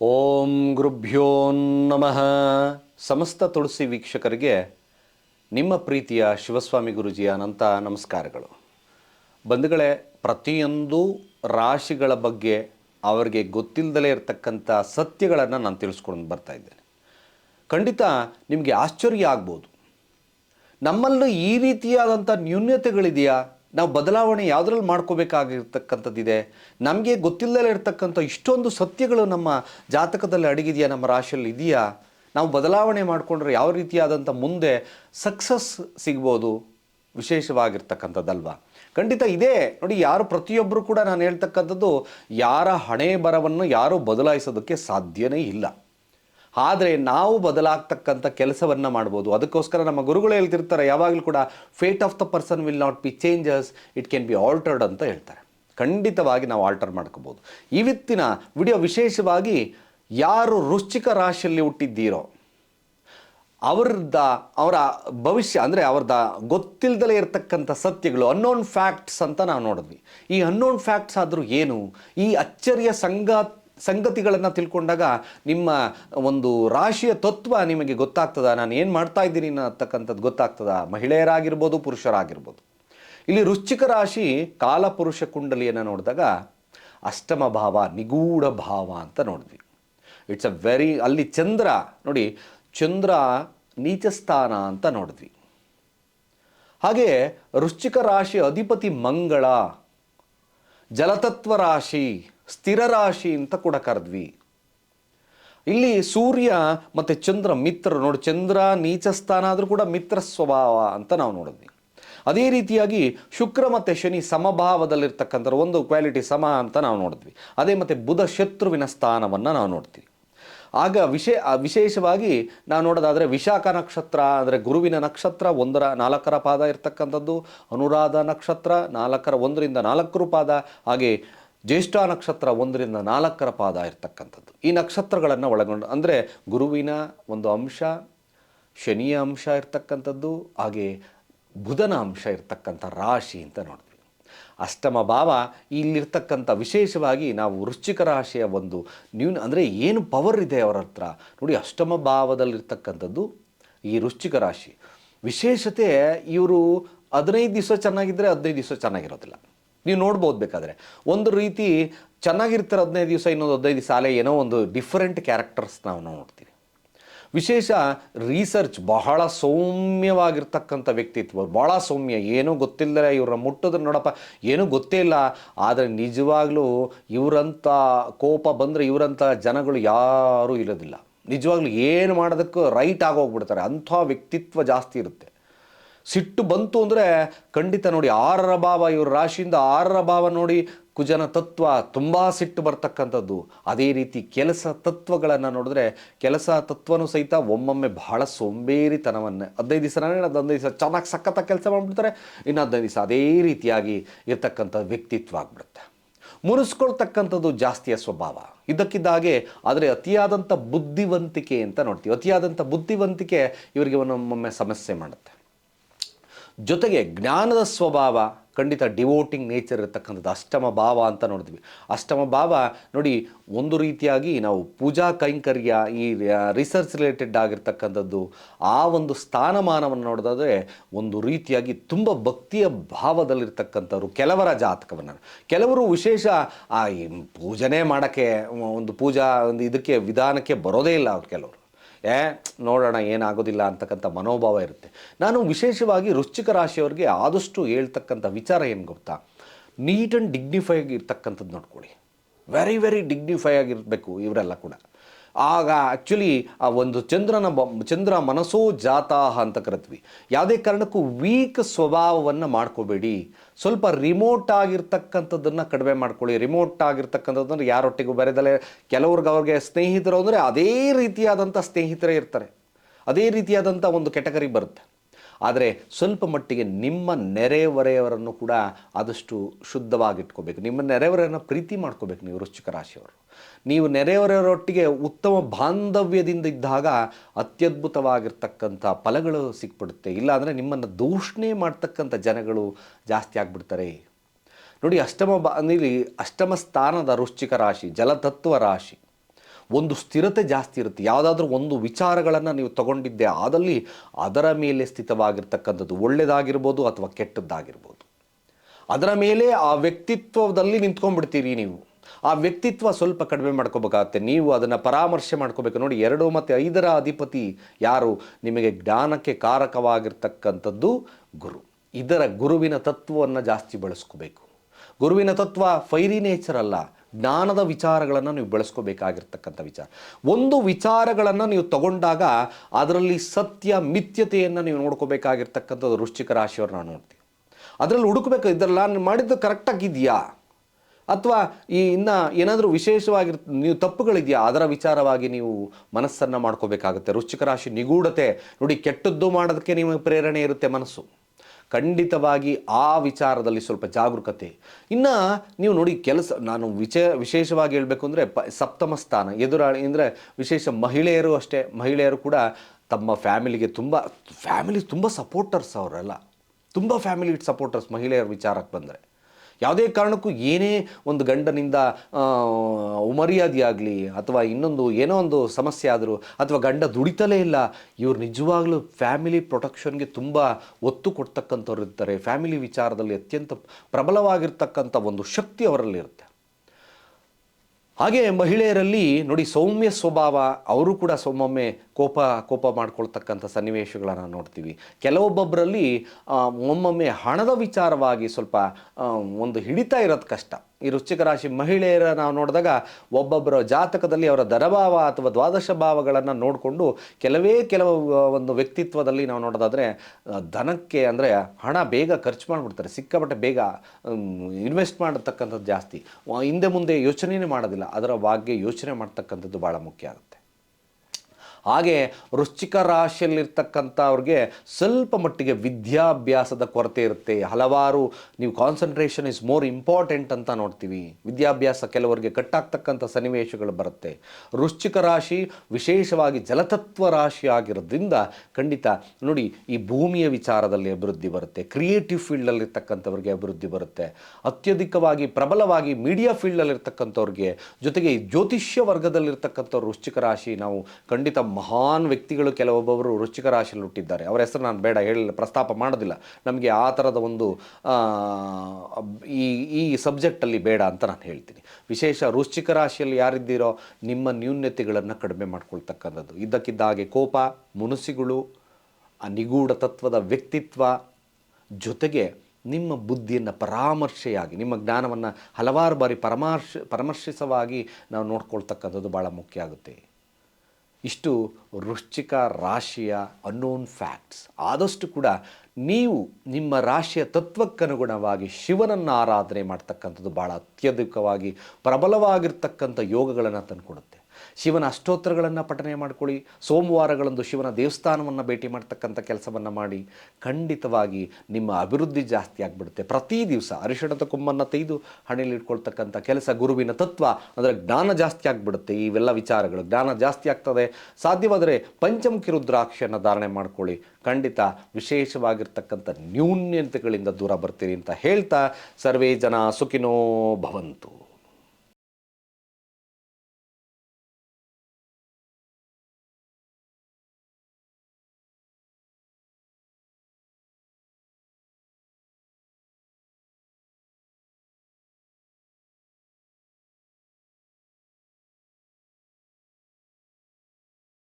ಓಂ ಗುರುಭ್ಯೋ ನಮಃ. ಸಮಸ್ತ ತುಳಸಿ ವೀಕ್ಷಕರಿಗೆ ನಿಮ್ಮ ಪ್ರೀತಿಯ ಶಿವಸ್ವಾಮಿ ಗುರುಜಿಯ ಅನಂತ ನಮಸ್ಕಾರಗಳು. ಬಂಧುಗಳೇ, ಪ್ರತಿಯೊಂದು ರಾಶಿಗಳ ಬಗ್ಗೆ ಅವರಿಗೆ ಗೊತ್ತಿಲ್ಲದಲೇ ಇರತಕ್ಕಂಥ ಸತ್ಯಗಳನ್ನು ನಾನು ತಿಳಿಸ್ಕೊಂಡು ಬರ್ತಾ ಇದ್ದೇನೆ. ಖಂಡಿತ ನಿಮಗೆ ಆಶ್ಚರ್ಯ ಆಗ್ಬೋದು. ನಮ್ಮಲ್ಲೂ ಈ ರೀತಿಯಾದಂಥ ನ್ಯೂನ್ಯತೆಗಳಿದೆಯಾ? ನಾವು ಬದಲಾವಣೆ ಯಾವುದ್ರಲ್ಲಿ ಮಾಡ್ಕೋಬೇಕಾಗಿರ್ತಕ್ಕಂಥದ್ದಿದೆ? ನಮಗೆ ಗೊತ್ತಿಲ್ಲದಲ್ಲೇ ಇರತಕ್ಕಂಥ ಇಷ್ಟೊಂದು ಸತ್ಯಗಳು ನಮ್ಮ ಜಾತಕದಲ್ಲಿ ಅಡಗಿದೆಯಾ? ನಮ್ಮ ರಾಶಿಯಲ್ಲಿ ಇದೆಯಾ? ನಾವು ಬದಲಾವಣೆ ಮಾಡಿಕೊಂಡ್ರೆ ಯಾವ ರೀತಿಯಾದಂಥ ಮುಂದೆ ಸಕ್ಸಸ್ ಸಿಗ್ಬೋದು ವಿಶೇಷವಾಗಿರ್ತಕ್ಕಂಥದ್ದಲ್ವಾ? ಖಂಡಿತ ಇದೇ. ನೋಡಿ, ಯಾರು ಪ್ರತಿಯೊಬ್ಬರು ಕೂಡ ನಾನು ಹೇಳ್ತಕ್ಕಂಥದ್ದು, ಯಾರ ಹಣೆ ಬರವನ್ನು ಯಾರೂ ಬದಲಾಯಿಸೋದಕ್ಕೆ ಸಾಧ್ಯನೇ ಇಲ್ಲ. ಆದರೆ ನಾವು ಬದಲಾಗ್ತಕ್ಕಂಥ ಕೆಲಸವನ್ನು ಮಾಡ್ಬೋದು. ಅದಕ್ಕೋಸ್ಕರ ನಮ್ಮ ಗುರುಗಳು ಹೇಳ್ತಿರ್ತಾರೆ, ಯಾವಾಗಲೂ ಕೂಡ fate of the person will not be changes it can be altered ಅಂತ ಹೇಳ್ತಾರೆ. ಖಂಡಿತವಾಗಿ ನಾವು ಆಲ್ಟರ್ ಮಾಡ್ಕೋಬೋದು. ಇವತ್ತಿನ ವಿಡಿಯೋ ವಿಶೇಷವಾಗಿ ಯಾರು ರುಚಿಕ ರಾಶಿಯಲ್ಲಿ ಹುಟ್ಟಿದ್ದೀರೋ ಅವ್ರದ್ದ ಅವರ ಭವಿಷ್ಯ ಅಂದರೆ ಅವ್ರದ್ದ ಗೊತ್ತಿಲ್ಲದಲೇ ಇರತಕ್ಕಂಥ ಸತ್ಯಗಳು ಅನ್ನೋನ್ ಫ್ಯಾಕ್ಟ್ಸ್ ಅಂತ ನಾವು ನೋಡಿದ್ವಿ. ಈ ಅನ್ನೋನ್ ಫ್ಯಾಕ್ಟ್ಸ್ ಆದರೂ ಏನು? ಈ ಅಚ್ಚರಿಯ ಸಂಗ ಸಂಗತಿಗಳನ್ನು ತಿಳ್ಕೊಂಡಾಗ ನಿಮ್ಮ ಒಂದು ರಾಶಿಯ ತತ್ವ ನಿಮಗೆ ಗೊತ್ತಾಗ್ತದ, ನಾನು ಏನು ಮಾಡ್ತಾ ಇದ್ದೀನಿ ಅನ್ನತಕ್ಕಂಥದ್ದು ಗೊತ್ತಾಗ್ತದ. ಮಹಿಳೆಯರಾಗಿರ್ಬೋದು, ಪುರುಷರಾಗಿರ್ಬೋದು. ಇಲ್ಲಿ ವೃಶ್ಚಿಕ ರಾಶಿ ಕಾಲಪುರುಷ ಕುಂಡಲಿಯನ್ನು ನೋಡಿದಾಗ ಅಷ್ಟಮ ಭಾವ, ನಿಗೂಢ ಭಾವ ಅಂತ ನೋಡಿದ್ವಿ. ಇಟ್ಸ್ ಅ ವೆರಿ ಅಲ್ಲಿ ಚಂದ್ರ, ನೋಡಿ, ಚಂದ್ರ ನೀಚ ಸ್ಥಾನ ಅಂತ ನೋಡಿದ್ವಿ. ಹಾಗೆ ವೃಶ್ಚಿಕ ರಾಶಿ ಅಧಿಪತಿ ಮಂಗಳ, ಜಲತತ್ವ ರಾಶಿ ಸ್ಥಿರ ರಾಶಿ ಅಂತ ಕೂಡ ಕರೆದ್ವಿ. ಇಲ್ಲಿ ಸೂರ್ಯ ಮತ್ತು ಚಂದ್ರ ಮಿತ್ರರು ನೋಡಿ, ಚಂದ್ರ ನೀಚ ಸ್ಥಾನ ಆದರೂ ಕೂಡ ಮಿತ್ರ ಸ್ವಭಾವ ಅಂತ ನಾವು ನೋಡಿದ್ವಿ. ಅದೇ ರೀತಿಯಾಗಿ ಶುಕ್ರ ಮತ್ತು ಶನಿ ಸಮಭಾವದಲ್ಲಿರ್ತಕ್ಕಂಥ ಒಂದು ಕ್ವಾಲಿಟಿ ಸಮ ಅಂತ ನಾವು ನೋಡಿದ್ವಿ. ಅದೇ ಮತ್ತು ಬುಧ ಶತ್ರುವಿನ ಸ್ಥಾನವನ್ನು ನಾವು ನೋಡ್ತೀವಿ. ಆಗ ವಿಶೇ ವಿಶೇಷವಾಗಿ ನಾವು ನೋಡೋದಾದರೆ ವಿಶಾಖ ನಕ್ಷತ್ರ ಅಂದರೆ ಗುರುವಿನ ನಕ್ಷತ್ರ ಒಂದರ ನಾಲ್ಕರ ಪಾದ ಇರ್ತಕ್ಕಂಥದ್ದು, ಅನುರಾಧ ನಕ್ಷತ್ರ ನಾಲ್ಕರ ಒಂದರಿಂದ ನಾಲ್ಕರು ಪಾದ, ಹಾಗೆ ಜ್ಯೇಷ್ಠ ನಕ್ಷತ್ರ ಒಂದರಿಂದ ನಾಲ್ಕರ ಪಾದ ಇರತಕ್ಕಂಥದ್ದು. ಈ ನಕ್ಷತ್ರಗಳನ್ನು ಒಳಗೊಂಡು, ಅಂದರೆ ಗುರುವಿನ ಒಂದು ಅಂಶ, ಶನಿಯ ಅಂಶ ಇರತಕ್ಕಂಥದ್ದು, ಹಾಗೆ ಬುಧನ ಅಂಶ ಇರತಕ್ಕಂಥ ರಾಶಿ ಅಂತ ನೋಡ್ತೀವಿ. ಅಷ್ಟಮ ಭಾವ, ಇಲ್ಲಿರ್ತಕ್ಕಂಥ ವಿಶೇಷವಾಗಿ ನಾವು ವೃಶ್ಚಿಕ ರಾಶಿಯ ಒಂದು ನ್ಯೂನ ಅಂದರೆ ಏನು ಪವರ್ ಇದೆ ಅವರ ಹತ್ರ. ನೋಡಿ, ಅಷ್ಟಮ ಭಾವದಲ್ಲಿರ್ತಕ್ಕಂಥದ್ದು ಈ ವೃಶ್ಚಿಕ ರಾಶಿ. ವಿಶೇಷತೆ ಇವರು ಹದಿನೈದು ದಿವಸ ಚೆನ್ನಾಗಿದ್ದರೆ ಹದಿನೈದು ದಿವಸ ಚೆನ್ನಾಗಿರೋದಿಲ್ಲ. ನೀವು ನೋಡ್ಬೋದು ಬೇಕಾದರೆ. ಒಂದು ರೀತಿ ಚೆನ್ನಾಗಿರ್ತಾರೆ ಹದಿನೈದು ದಿವಸ, ಇನ್ನೊಂದು ಹದಿನೈದು ದಿವಸ ಅಲ್ಲೇ ಏನೋ ಒಂದು ಡಿಫ್ರೆಂಟ್ ಕ್ಯಾರೆಕ್ಟರ್ಸ್ ನಾವು ನೋಡ್ತೀವಿ. ವಿಶೇಷ ರಿಸರ್ಚ್ ಬಹಳ ಸೌಮ್ಯವಾಗಿರ್ತಕ್ಕಂಥ ವ್ಯಕ್ತಿತ್ವ ಭಾಳ ಸೌಮ್ಯ. ಏನೂ ಗೊತ್ತಿಲ್ಲದೆ ಇವ್ರನ್ನ ಮುಟ್ಟಿದ್ರೆ ನೋಡಪ್ಪ, ಏನೂ ಗೊತ್ತೇ ಇಲ್ಲ. ಆದರೆ ನಿಜವಾಗ್ಲೂ ಇವರಂಥ ಕೋಪ ಬಂದರೆ ಇವರಂಥ ಜನಗಳು ಯಾರೂ ಇರೋದಿಲ್ಲ. ನಿಜವಾಗ್ಲೂ ಏನು ಮಾಡೋದಕ್ಕೂ ರೈಟ್ ಆಗೋಗ್ಬಿಡ್ತಾರೆ ಅಂಥ ವ್ಯಕ್ತಿತ್ವ ಜಾಸ್ತಿ ಇರುತ್ತೆ. ಸಿಟ್ಟು ಬಂತು ಅಂದರೆ ಖಂಡಿತ ನೋಡಿ, ಆರರ ಭಾವ ಇವ್ರ ರಾಶಿಯಿಂದ ಆರರ ಭಾವ ನೋಡಿ ಕುಜನ ತತ್ವ ತುಂಬ ಸಿಟ್ಟು ಬರ್ತಕ್ಕಂಥದ್ದು. ಅದೇ ರೀತಿ ಕೆಲಸ ತತ್ವಗಳನ್ನು ನೋಡಿದ್ರೆ ಕೆಲಸ ತತ್ವನೂ ಸಹಿತ ಒಮ್ಮೊಮ್ಮೆ ಬಹಳ ಸೋಂಬೇರಿತನವನ್ನೇ. ಹದಿನೈದು ದಿವಸ ಹದಿನೈದು ದಿವಸ ಚೆನ್ನಾಗಿ ಸಖತ್ತ ಕೆಲಸ ಮಾಡಿಬಿಡ್ತಾರೆ, ಇನ್ನು ಹದಿನೈದು ದಿವಸ ಅದೇ ರೀತಿಯಾಗಿ ಇರ್ತಕ್ಕಂಥ ವ್ಯಕ್ತಿತ್ವ ಆಗ್ಬಿಡುತ್ತೆ. ಮುನಿಸ್ಕೊಳ್ತಕ್ಕಂಥದ್ದು ಜಾಸ್ತಿಯ ಸ್ವಭಾವ. ಇದ್ದಕ್ಕಿದ್ದಾಗೆ ಆದರೆ ಅತಿಯಾದಂಥ ಬುದ್ಧಿವಂತಿಕೆ ಅಂತ ನೋಡ್ತೀವಿ. ಅತಿಯಾದಂಥ ಬುದ್ಧಿವಂತಿಕೆ ಇವರಿಗೆ ಒಮ್ಮೊಮ್ಮೆ ಸಮಸ್ಯೆ ಮಾಡುತ್ತೆ. ಜೊತೆಗೆ ಜ್ಞಾನದ ಸ್ವಭಾವ, ಖಂಡಿತ ಡಿವೋಟಿಂಗ್ ನೇಚರ್ ಇರತಕ್ಕಂಥದ್ದು ಅಷ್ಟಮ ಭಾವ ಅಂತ ನೋಡ್ತೀವಿ. ಅಷ್ಟಮ ಭಾವ ನೋಡಿ, ಒಂದು ರೀತಿಯಾಗಿ ನಾವು ಪೂಜಾ ಕೈಂಕರ್ಯ, ಈ ರಿಸರ್ಚ್ ರಿಲೇಟೆಡ್ ಆಗಿರ್ತಕ್ಕಂಥದ್ದು, ಆ ಒಂದು ಸ್ಥಾನಮಾನವನ್ನು ನೋಡೋದಾದರೆ ಒಂದು ರೀತಿಯಾಗಿ ತುಂಬ ಭಕ್ತಿಯ ಭಾವದಲ್ಲಿರ್ತಕ್ಕಂಥವ್ರು ಕೆಲವರ ಜಾತಕವನ್ನು. ಕೆಲವರು ವಿಶೇಷ, ಆ ಪೂಜನೆ ಮಾಡೋಕ್ಕೆ, ಒಂದು ಪೂಜಾ, ಒಂದು ಇದಕ್ಕೆ, ವಿಧಾನಕ್ಕೆ ಬರೋದೇ ಇಲ್ಲ ಅವ್ರು ಕೆಲವರು. ಏ, ನೋಡೋಣ ಏನಾಗೋದಿಲ್ಲ ಅಂತಕ್ಕಂಥ ಮನೋಭಾವ ಇರುತ್ತೆ. ನಾನು ವಿಶೇಷವಾಗಿ ವೃಶ್ಚಿಕ ರಾಶಿಯವರಿಗೆ ಆದಷ್ಟು ಹೇಳ್ತಕ್ಕಂಥ ವಿಚಾರ ಏನು ಗೊತ್ತಾ? ನೀಟ್ ಆ್ಯಂಡ್ ಡಿಗ್ನಿಫೈ ಆಗಿರ್ತಕ್ಕಂಥದ್ದು ನೋಡ್ಕೊಳ್ಳಿ. ವೆರಿ ವೆರಿ ಡಿಗ್ನಿಫೈ ಆಗಿರಬೇಕು ಇವರೆಲ್ಲ ಕೂಡ. ಆಗ ಆ್ಯಕ್ಚುಲಿ ಆ ಒಂದು ಚಂದ್ರನ ಬ, ಚಂದ್ರ ಮನಸ್ಸೋ ಜಾತಾಹ ಅಂತ ಕರಿತೀವಿ ಯಾವುದೇ ಕಾರಣಕ್ಕೂ ವೀಕ್ ಸ್ವಭಾವವನ್ನು ಮಾಡ್ಕೋಬೇಡಿ. ಸ್ವಲ್ಪ ರಿಮೋಟ್ ಆಗಿರ್ತಕ್ಕಂಥದ್ದನ್ನು ಕಡಿಮೆ ಮಾಡ್ಕೊಳ್ಳಿ. ರಿಮೋಟ್ ಆಗಿರ್ತಕ್ಕಂಥದ್ದನ್ನು ಯಾರೊಟ್ಟಿಗೂ ಬರೆದಲ್ಲೇ ಕೆಲವ್ರಿಗೆ ಅವ್ರಿಗೆ ಸ್ನೇಹಿತರು ಅಂದರೆ ಅದೇ ರೀತಿಯಾದಂಥ ಸ್ನೇಹಿತರೇ ಇರ್ತಾರೆ. ಅದೇ ರೀತಿಯಾದಂಥ ಒಂದು ಕೆಟಗರಿ ಬರುತ್ತೆ. ಆದರೆ ಸ್ವಲ್ಪ ಮಟ್ಟಿಗೆ ನಿಮ್ಮ ನೆರೆಹೊರೆಯವರನ್ನು ಕೂಡ ಆದಷ್ಟು ಶುದ್ಧವಾಗಿಟ್ಕೋಬೇಕು. ನಿಮ್ಮ ನೆರೆಹೊರೆಯನ್ನು ಪ್ರೀತಿ ಮಾಡ್ಕೋಬೇಕು ನೀವು ವೃಶ್ಚಿಕ ರಾಶಿಯವರು. ನೀವು ನೆರೆಹೊರೆಯವರೊಟ್ಟಿಗೆ ಉತ್ತಮ ಬಾಂಧವ್ಯದಿಂದ ಇದ್ದಾಗ ಅತ್ಯದ್ಭುತವಾಗಿರ್ತಕ್ಕಂಥ ಫಲಗಳು ಸಿಕ್ಬಿಡುತ್ತೆ. ಇಲ್ಲಾಂದರೆ ನಿಮ್ಮನ್ನು ದೂಷಣೆ ಮಾಡ್ತಕ್ಕಂಥ ಜನಗಳು ಜಾಸ್ತಿ ಆಗ್ಬಿಡ್ತಾರೆ. ನೋಡಿ, ಅಷ್ಟಮ ಬಾ ಅಷ್ಟಮ ಸ್ಥಾನದ ವೃಶ್ಚಿಕ ರಾಶಿ, ಜಲತತ್ವ ರಾಶಿ. ಒಂದು ಸ್ಥಿರತೆ ಜಾಸ್ತಿ ಇರುತ್ತೆ. ಯಾವುದಾದ್ರೂ ಒಂದು ವಿಚಾರಗಳನ್ನು ನೀವು ತಗೊಂಡಿದ್ದೆ ಆದಲ್ಲಿ ಅದರ ಮೇಲೆ ಸ್ಥಿತವಾಗಿರ್ತಕ್ಕಂಥದ್ದು ಒಳ್ಳೆಯದಾಗಿರ್ಬೋದು ಅಥವಾ ಕೆಟ್ಟದ್ದಾಗಿರ್ಬೋದು. ಅದರ ಮೇಲೆ ಆ ವ್ಯಕ್ತಿತ್ವದಲ್ಲಿ ನಿಂತ್ಕೊಂಡ್ಬಿಡ್ತೀರಿ ನೀವು. ಆ ವ್ಯಕ್ತಿತ್ವ ಸ್ವಲ್ಪ ಕಡಿಮೆ ಮಾಡ್ಕೋಬೇಕಾಗತ್ತೆ. ನೀವು ಅದನ್ನು ಪರಾಮರ್ಶೆ ಮಾಡ್ಕೋಬೇಕು. ನೋಡಿ, ಎರಡು ಮತ್ತು ಐದರ ಅಧಿಪತಿ ಯಾರು? ನಿಮಗೆ ಜ್ಞಾನಕ್ಕೆ ಕಾರಕವಾಗಿರ್ತಕ್ಕಂಥದ್ದು ಗುರು. ಇದರ ಗುರುವಿನ ತತ್ವವನ್ನು ಜಾಸ್ತಿ ಬಳಸ್ಕೋಬೇಕು. ಗುರುವಿನ ತತ್ವ ಫೈರಿ ನೇಚರ್ ಅಲ್ಲ. ಜ್ಞಾನದ ವಿಚಾರಗಳನ್ನು ನೀವು ಬೆಳೆಸ್ಕೋಬೇಕಾಗಿರ್ತಕ್ಕಂಥ ವಿಚಾರ. ಒಂದು ವಿಚಾರಗಳನ್ನು ನೀವು ತಗೊಂಡಾಗ ಅದರಲ್ಲಿ ಸತ್ಯ, ಮಿಥ್ಯತೆಯನ್ನು ನೀವು ನೋಡ್ಕೋಬೇಕಾಗಿರ್ತಕ್ಕಂಥದ್ದು ವೃಶ್ಚಿಕ ರಾಶಿಯವ್ರು ನಾನು ನೋಡ್ತೀನಿ ಅದರಲ್ಲಿ ಹುಡುಕಬೇಕು, ಇದರಲ್ಲ ನಾನು ಮಾಡಿದ್ದು ಕರೆಕ್ಟಾಗಿದೆಯಾ ಅಥವಾ ಈ ಇನ್ನು ಏನಾದರೂ ವಿಶೇಷವಾಗಿರ್, ನೀವು ತಪ್ಪುಗಳಿದೆಯಾ? ಅದರ ವಿಚಾರವಾಗಿ ನೀವು ಮನಸ್ಸನ್ನು ಮಾಡ್ಕೋಬೇಕಾಗುತ್ತೆ. ವೃಶ್ಚಿಕ ರಾಶಿ ನಿಗೂಢತೆ. ನೋಡಿ ಕೆಟ್ಟದ್ದು ಮಾಡೋದಕ್ಕೆ ನಿಮಗೆ ಪ್ರೇರಣೆ ಇರುತ್ತೆ ಮನಸ್ಸು. ಖಂಡಿತವಾಗಿ ಆ ವಿಚಾರದಲ್ಲಿ ಸ್ವಲ್ಪ ಜಾಗರೂಕತೆ. ಇನ್ನು ನೀವು ನೋಡಿ ಕೆಲಸ, ನಾನು ವಿಚಯ ವಿಶೇಷವಾಗಿ ಹೇಳಬೇಕು ಅಂದರೆ ಪ, ಸಪ್ತಮ ಸ್ಥಾನ, ಎದುರಾಳಿ ಅಂದರೆ ವಿಶೇಷ ಮಹಿಳೆಯರು ಅಷ್ಟೇ, ಮಹಿಳೆಯರು ಕೂಡ ತಮ್ಮ ಫ್ಯಾಮಿಲಿಗೆ ತುಂಬ, ಫ್ಯಾಮಿಲಿ ತುಂಬ ಸಪೋರ್ಟರ್ಸ್ ಅವರೆಲ್ಲ. ತುಂಬ ಫ್ಯಾಮಿಲಿ ಸಪೋರ್ಟರ್ಸ್ ಮಹಿಳೆಯರ ವಿಚಾರಕ್ಕೆ ಬಂದರೆ. ಯಾವುದೇ ಕಾರಣಕ್ಕೂ ಏನೇ ಒಂದು ಗಂಡನಿಂದ ಆ, ಉಮರ್ಯಾದೆಯಾಗಲಿ ಅಥವಾ ಇನ್ನೊಂದು ಏನೋ ಒಂದು ಸಮಸ್ಯೆ ಆದರೂ ಅಥವಾ ಗಂಡ ದುಡಿತಲೇ ಇಲ್ಲ ಇವರು ನಿಜವಾಗ್ಲೂ ಫ್ಯಾಮಿಲಿ ಪ್ರೊಟೆಕ್ಷನ್ಗೆ ತುಂಬ ಒತ್ತು ಕೊಡ್ತಕ್ಕಂಥವ್ರು ಇರ್ತಾರೆ ಫ್ಯಾಮಿಲಿ ವಿಚಾರದಲ್ಲಿ ಅತ್ಯಂತ ಪ್ರಬಲವಾಗಿರ್ತಕ್ಕಂಥ ಒಂದು ಶಕ್ತಿ ಅವರಲ್ಲಿರುತ್ತೆ. ಹಾಗೆ ಮಹಿಳೆಯರಲ್ಲಿ ನೋಡಿ ಸೌಮ್ಯ ಸ್ವಭಾವ, ಅವರು ಕೂಡ ಸೊಮ್ಮೊಮ್ಮೆ ಕೋಪ ಕೋಪ ಮಾಡ್ಕೊಳ್ತಕ್ಕಂಥ ಸನ್ನಿವೇಶಗಳನ್ನು ನೋಡ್ತೀವಿ. ಕೆಲವೊಬ್ಬೊಬ್ಬರಲ್ಲಿ ಒಮ್ಮೊಮ್ಮೆ ಹಣದ ವಿಚಾರವಾಗಿ ಸ್ವಲ್ಪ ಒಂದು ಹಿಡಿತಾ ಇರೋದು ಕಷ್ಟ. ಈ ವೃಶ್ಚಿಕ ರಾಶಿ ಮಹಿಳೆಯರ ನಾವು ನೋಡಿದಾಗ ಒಬ್ಬೊಬ್ಬರ ಜಾತಕದಲ್ಲಿ ಅವರ ಧನಭಾವ ಅಥವಾ ದ್ವಾದಶ ಭಾವಗಳನ್ನು ನೋಡಿಕೊಂಡು ಕೆಲವೇ ಕೆಲವು ಒಂದು ವ್ಯಕ್ತಿತ್ವದಲ್ಲಿ ನಾವು ನೋಡೋದಾದರೆ ಧನಕ್ಕೆ ಅಂದರೆ ಹಣ ಬೇಗ ಖರ್ಚು ಮಾಡಿಬಿಡ್ತಾರೆ. ಸಿಕ್ಕಾಪಟ್ಟೆ ಬೇಗ ಇನ್ವೆಸ್ಟ್ ಮಾಡತಕ್ಕಂಥದ್ದು ಜಾಸ್ತಿ. ಹಿಂದೆ ಮುಂದೆ ಯೋಚನೆಯೇ ಮಾಡೋದಿಲ್ಲ. ಅದರ ಬಗ್ಗೆ ಯೋಚನೆ ಮಾಡ್ತಕ್ಕಂಥದ್ದು ಭಾಳ ಮುಖ್ಯ ಆಗುತ್ತೆ. ಹಾಗೆ ವೃಶ್ಚಿಕ ರಾಶಿಯಲ್ಲಿರ್ತಕ್ಕಂಥವ್ರಿಗೆ ಸ್ವಲ್ಪ ಮಟ್ಟಿಗೆ ವಿದ್ಯಾಭ್ಯಾಸದ ಕೊರತೆ ಇರುತ್ತೆ. ಹಲವಾರು ನೀವು ಕಾನ್ಸಂಟ್ರೇಷನ್ ಇಸ್ ಮೋರ್ ಇಂಪಾರ್ಟೆಂಟ್ ಅಂತ ನೋಡ್ತೀವಿ. ವಿದ್ಯಾಭ್ಯಾಸ ಕೆಲವರಿಗೆ ಕಟ್ಟಾಗ್ತಕ್ಕಂಥ ಸನ್ನಿವೇಶಗಳು ಬರುತ್ತೆ. ವೃಶ್ಚಿಕ ರಾಶಿ ವಿಶೇಷವಾಗಿ ಜಲತತ್ವ ರಾಶಿ ಆಗಿರೋದ್ರಿಂದ ಖಂಡಿತ ನೋಡಿ ಈ ಭೂಮಿಯ ವಿಚಾರದಲ್ಲಿ ಅಭಿವೃದ್ಧಿ ಬರುತ್ತೆ. ಕ್ರಿಯೇಟಿವ್ ಫೀಲ್ಡಲ್ಲಿರ್ತಕ್ಕಂಥವ್ರಿಗೆ ಅಭಿವೃದ್ಧಿ ಬರುತ್ತೆ. ಅತ್ಯಧಿಕವಾಗಿ ಪ್ರಬಲವಾಗಿ ಮೀಡಿಯಾ ಫೀಲ್ಡಲ್ಲಿರ್ತಕ್ಕಂಥವ್ರಿಗೆ ಜೊತೆಗೆ ಜ್ಯೋತಿಷ್ಯ ವರ್ಗದಲ್ಲಿರ್ತಕ್ಕಂಥ ವೃಶ್ಚಿಕ ರಾಶಿ ನಾವು ಖಂಡಿತ ಮಹಾನ್ ವ್ಯಕ್ತಿಗಳು ಕೆಲವೊಬ್ಬರು ವೃಶ್ಚಿಕ ರಾಶಿಯಲ್ಲಿ ಹುಟ್ಟಿದ್ದಾರೆ. ಅವರ ಹೆಸರು ನಾನು ಬೇಡ ಹೇಳಿ ಪ್ರಸ್ತಾಪ ಮಾಡೋದಿಲ್ಲ. ನಮಗೆ ಆ ಥರದ ಒಂದು ಈ ಈ ಸಬ್ಜೆಕ್ಟಲ್ಲಿ ಬೇಡ ಅಂತ ನಾನು ಹೇಳ್ತೀನಿ. ವಿಶೇಷ ವೃಶ್ಚಿಕ ರಾಶಿಯಲ್ಲಿ ಯಾರಿದ್ದೀರೋ ನಿಮ್ಮ ನ್ಯೂನ್ಯತೆಗಳನ್ನು ಕಡಿಮೆ ಮಾಡ್ಕೊಳ್ತಕ್ಕಂಥದ್ದು. ಇದ್ದಕ್ಕಿದ್ದ ಹಾಗೆ ಕೋಪ, ಮುನಸಿಗಳು ನಿಗೂಢ ತತ್ವದ ವ್ಯಕ್ತಿತ್ವ ಜೊತೆಗೆ ನಿಮ್ಮ ಬುದ್ಧಿಯನ್ನು ಪರಾಮರ್ಶೆಯಾಗಿ, ನಿಮ್ಮ ಜ್ಞಾನವನ್ನು ಹಲವಾರು ಬಾರಿ ಪರಾಮರ್ಶ, ಪರಾಮರ್ಶಿಸವಾಗಿ ನಾವು ನೋಡ್ಕೊಳ್ತಕ್ಕಂಥದ್ದು ಭಾಳ ಮುಖ್ಯ ಆಗುತ್ತೆ. ಇಷ್ಟು ವೃಶ್ಚಿಕ ರಾಶಿಯ ಅನ್ನೋನ್ ಫ್ಯಾಕ್ಟ್ಸ್ ಆದಷ್ಟು ಕೂಡ ನೀವು ನಿಮ್ಮ ರಾಶಿಯ ತತ್ವಕ್ಕನುಗುಣವಾಗಿ ಶಿವನನ್ನು ಆರಾಧನೆ ಮಾಡ್ತಕ್ಕಂಥದ್ದು ಭಾಳ ಅತ್ಯಧಿಕವಾಗಿ ಪ್ರಬಲವಾಗಿರ್ತಕ್ಕಂಥ ಯೋಗಗಳನ್ನು ತಂದುಕೊಡುತ್ತೆ. ಶಿವನ ಅಷ್ಟೋತ್ತರಗಳನ್ನು ಪಠನೆ ಮಾಡ್ಕೊಳ್ಳಿ. ಸೋಮವಾರಗಳಂದು ಶಿವನ ದೇವಸ್ಥಾನವನ್ನು ಭೇಟಿ ಮಾಡ್ತಕ್ಕಂಥ ಕೆಲಸವನ್ನು ಮಾಡಿ. ಖಂಡಿತವಾಗಿ ನಿಮ್ಮ ಅಭಿವೃದ್ಧಿ ಜಾಸ್ತಿ ಆಗಿಬಿಡುತ್ತೆ. ಪ್ರತಿ ದಿವಸ ಅರಿಶಣದ ಕೊಮ್ಮನ್ನು ತೆಗೆದು ಹಣೆಯಲ್ಲಿ ಇಟ್ಕೊಳ್ತಕ್ಕಂಥ ಕೆಲಸ ಗುರುವಿನ ತತ್ವ, ಅಂದರೆ ಜ್ಞಾನ ಜಾಸ್ತಿ ಆಗಿಬಿಡುತ್ತೆ. ಇವೆಲ್ಲ ವಿಚಾರಗಳು. ಜ್ಞಾನ ಜಾಸ್ತಿ ಆಗ್ತದೆ. ಸಾಧ್ಯವಾದರೆ ಪಂಚಮುಖಿ ರುದ್ರಾಕ್ಷಿಯನ್ನು ಧಾರಣೆ ಮಾಡ್ಕೊಳ್ಳಿ. ಖಂಡಿತ ವಿಶೇಷವಾಗಿರ್ತಕ್ಕಂಥ ನ್ಯೂನ್ಯತೆಗಳಿಂದ ದೂರ ಬರ್ತೀರಿ ಅಂತ ಹೇಳ್ತಾ ಸರ್ವೇ ಜನ ಸುಖಿನೋ ಭವಂತು.